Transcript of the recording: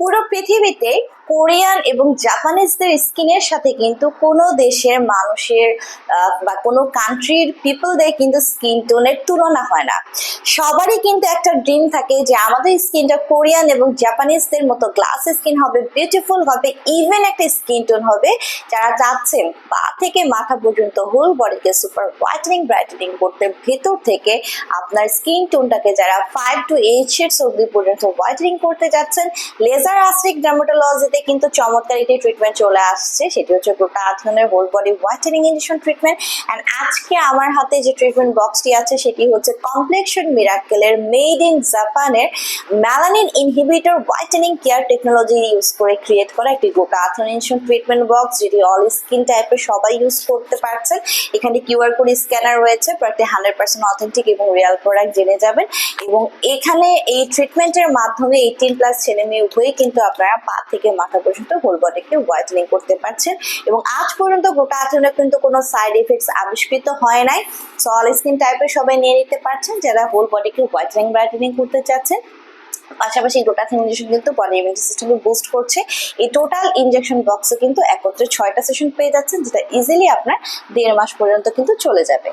পুরো পৃথিবীতে কোরিয়ান এবং জাপানিজদের স্কিনের সাথে কিন্তু কোনো দেশের মানুষের বা কোনো কান্ট্রির পিপলদের কিন্তু স্কিন টোনের তুলনা হয় না। সবারই কিন্তু একটা ড্রিম থাকে যে আমাদের স্কিনটা কোরিয়ান এবং জাপানিজদের মতো গ্লাস স্কিন হবে বিউটিফুল হবে ইভেন একটা স্কিন টোন হবে যারা চাচ্ছেন পা থেকে মাথা পর্যন্ত হোল বডিকে সুপার হোয়াইটেনিং ব্রাইটেনিং করতে ভেতর থেকে আপনার স্কিন টোনটাকে যারা ফাইভ টু এইট শেডস অব্দি পর্যন্ত হোয়াইটেনিং করতে যাচ্ছেন লেজার আস্ট্রিক ডার্মাটোলজিতে কিন্তু চমৎকার একটি ট্রিটমেন্ট চলে আসছে। সেটি হচ্ছে গোটা আথনের whole body whitening injection treatment and আজকে আমার হাতে যে ট্রিটমেন্ট বক্সটি আছে, সেটি হচ্ছে কমপ্লেকশন মিরাকেলের মেড ইন জাপানের melanin inhibitor whitening care technology use করে ক্রিয়েট করা একটি গোটা আথন ইনজেকশন ট্রিটমেন্ট বক্স যেটি অল স্কিন টাইপের সবাই ইউজ করতে পারছেন। এখানে কিউআর কোড স্ক্যানার রয়েছে, প্রত্যেক হান্ড্রেড পার্সেন্ট অথেন্টিক এবং রিয়াল প্রোডাক্ট জেনে যাবেন। এবং এখানে এই ট্রিটমেন্টের মাধ্যমে এইটিন প্লাস ছেলে মেয়ে উভয়ই কিন্তু আপনারা পা থেকে মাথা পর্যন্ত হোল বডিকে হোয়াইটেনিং করতে পারছেন এবং আজ পর্যন্ত গোটা আচরণে কিন্তু কোনো সাইড এফেক্টস আবিষ্কৃত হয় নাই। সো অল স্কিন টাইপের সবাই নিয়ে নিতে পারছেন যারা হোল বডিকে হোয়াইটেনিং ব্রাইটেনিং করতে চাচ্ছেন। পাশাপাশি গোটা গোটাথিন ইঞ্জেকশন কিন্তু বডি ইমিউনিটি সিস্টেমকে বুস্ট করছে। এই টোটাল ইঞ্জেকশন বক্সে কিন্তু একত্রে ছয়টা সেশন পেয়ে যাচ্ছেন, যেটা ইজিলি আপনার দেড় মাস পর্যন্ত কিন্তু চলে যাবে।